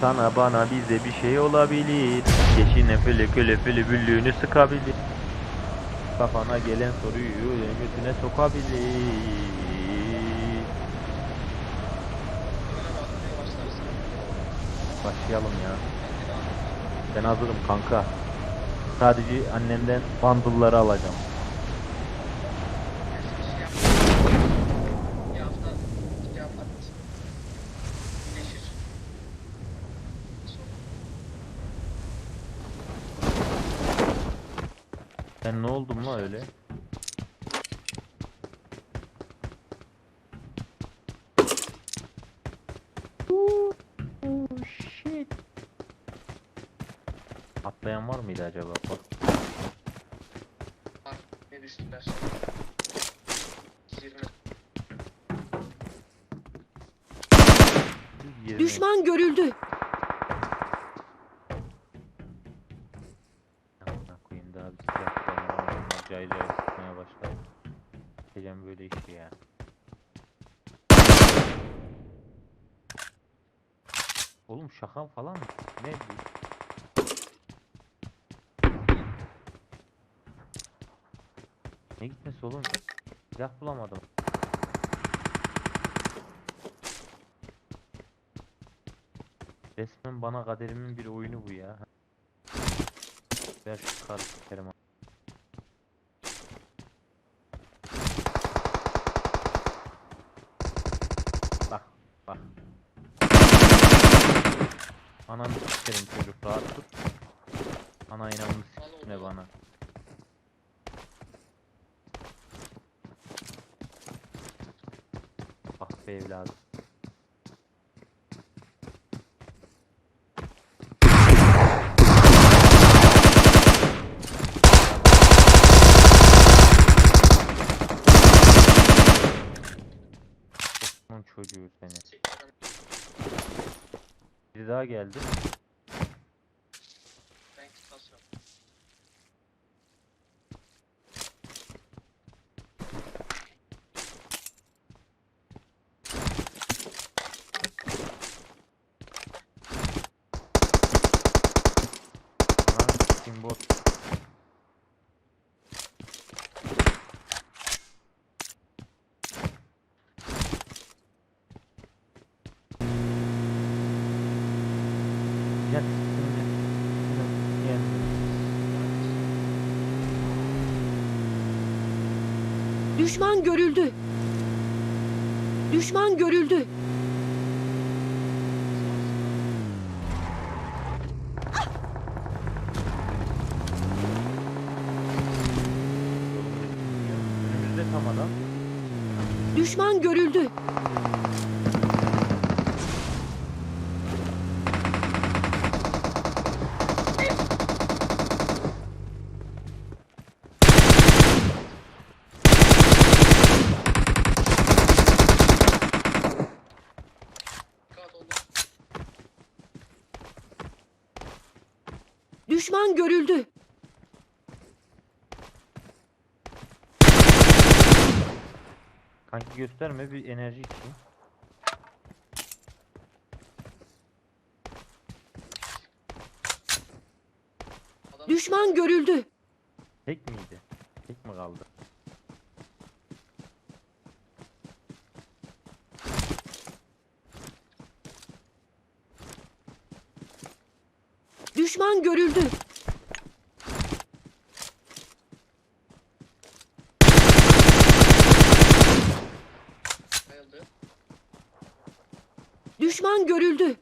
Sana bana bize bir şey olabilir. Yeşine fili küle fili büllüğünü sıkabilir. Kafana gelen soruyu götüne sokabilir. Başlayalım ya. Ben hazırım kanka. Sadece annemden bundle'ları alacağım. Sen ne oldun mu öyle? shit. Atlayan var mıydı acaba? Bak. Var. Ne düştüler? 20. Yirmi. Düşman görüldü. Şaka falan mı? Ne bu? Ne gitmesi oğlum? Silah bulamadım. Resmen bana kaderimin bir oyunu bu ya. Ver şu karı sikerim. Bak bak. Sikerim çocuk dur. Ana inanını sikme bana. Ah be evladım. Çocuğu seni. Biri daha geldi. Ben kıtasıyorum. Lan kim bot? Şimdi yani Düşman görüldü. Düşman görüldü. Düşman görüldü. Dikkat olun. Düşman görüldü. Kanki gösterme bir enerji için. Düşman görüldü. Tek miydi? Tek mi kaldı? Düşman görüldü. Düşman görüldü.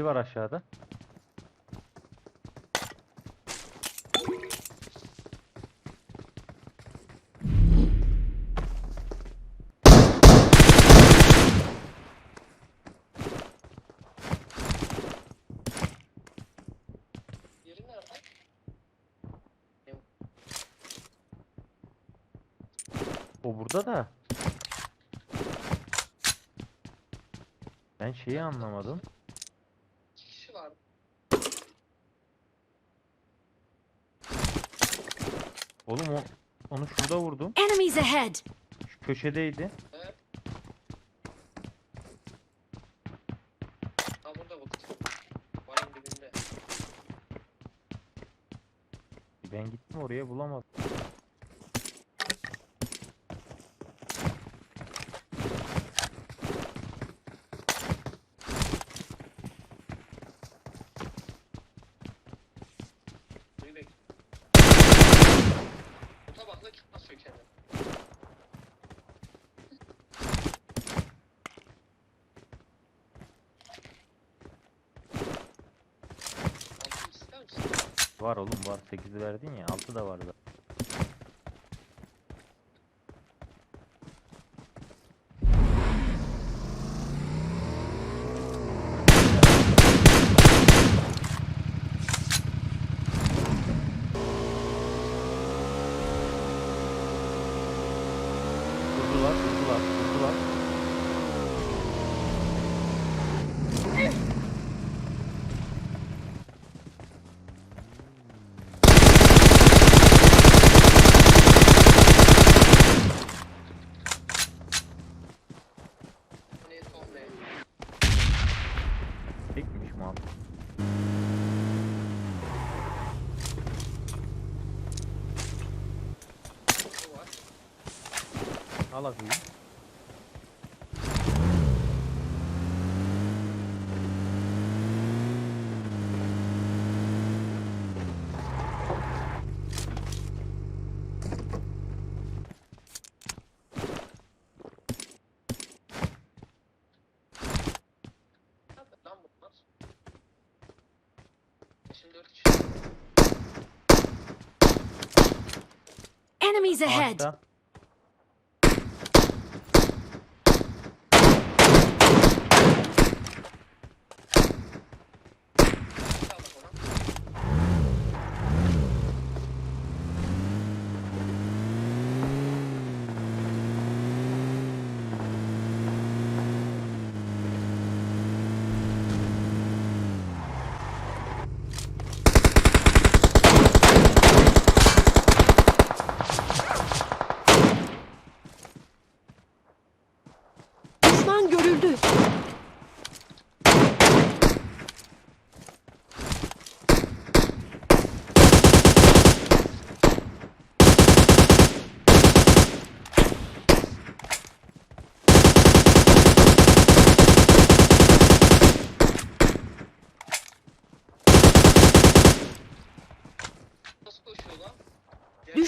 Biri var aşağıda. O burada da. Ben şeyi anlamadım. Oğlum o onu şurada vurdum. Enemies ahead! Şu köşedeydi. Evet. Ha burada bu. Varın dibinde. Ben gittim oraya bulamadım. Var oğlum var. 8'i verdin ya. 6 da vardı. Durdular, durdular, durdular. Bu ne son ne? Çekmiş mi abi? Bu var. Al bakayım. Nerede lan bunlar? Şimdi dört kişi. Enemies ahead! Ağaçta.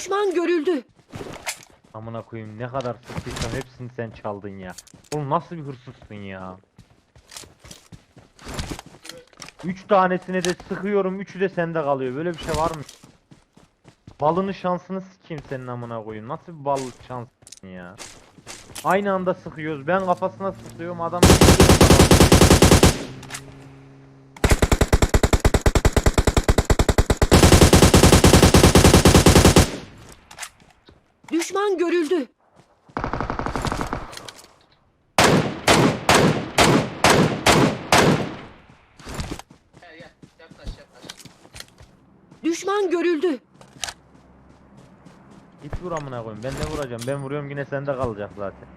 Düşman görüldü. Amına koyayım ne kadar sıktıysam hepsini sen çaldın ya. Oğlum nasıl bir hırsızsın ya. Üç tanesine de sıkıyorum, üçü de sende kalıyor. Böyle bir şey var mı? Balını şansını sikeyim senin amına koyayım. Nasıl bir bal şanslısın ya. Aynı anda sıkıyoruz. Ben kafasına sıkıyorum adam. Düşman görüldü. Düşman görüldü. Git vur amına koyayım. Ben ne vuracağım? Ben vuruyorum yine sende kalacak zaten.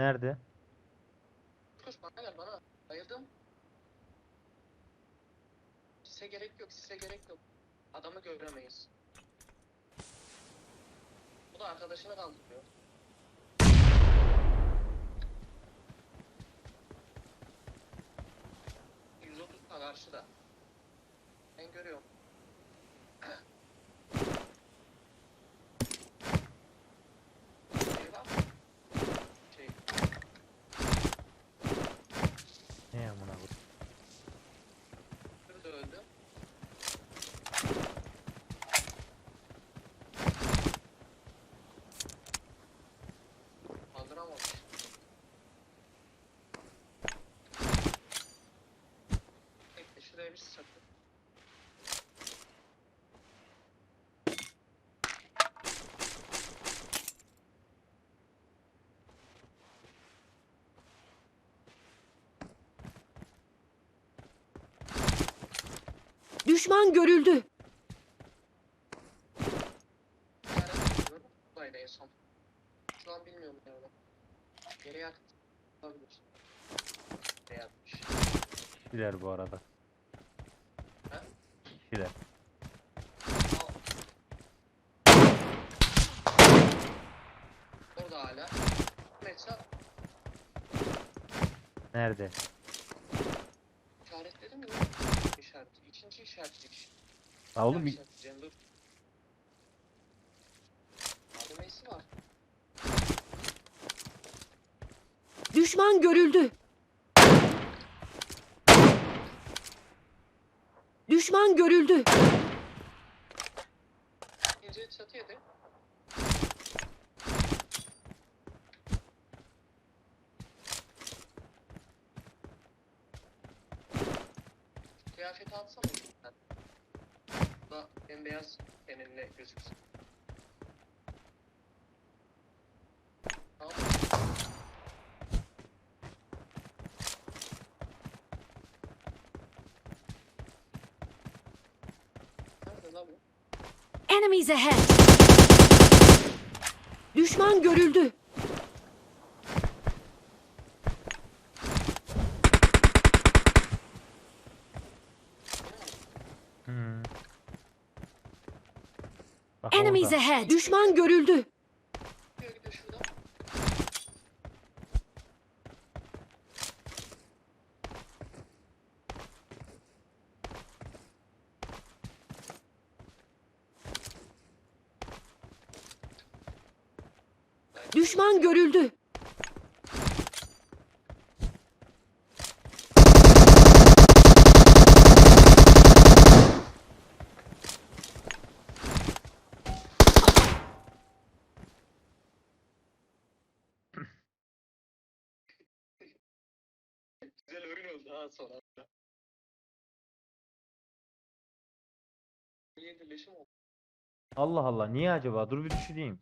Nerede? Koş bana gel bana. Bayıldım. Sise gerek yok, sise gerek yok. Adamı göremeyiz. Bu da arkadaşını kaldırıyor. %30 da karşıda. Ben görüyorum. Şey var mı? Şey, Ne amına koyayım? Öbürü de öldü. Kaldıramamış. Bekle şuraya bir sakın. Düşman görüldü. Buradaydı en son. Şu an bilmiyorum nerede. Geri yak. Olabilir. Ne yapmış? Kişiler bu arada. Ha? Kişiler. Orada hala. Neyse Nerede? işaretledim mi? İşaret. İkinci işaretleyiş. Ha oğlum bir dur. Var. Düşman görüldü. Düşman görüldü. İkinci çatı yedi. Kıyafeti atsana ben. Bu da bembeyaz teninde gözüksün. Tamam. Nerede lan bu? Enemies ahead. Düşman görüldü. Hmm. Bak Enemies ahead. Düşman görüldü. Düşman görüldü. Birleşim oldu? Allah Allah niye acaba? Dur bir düşüneyim.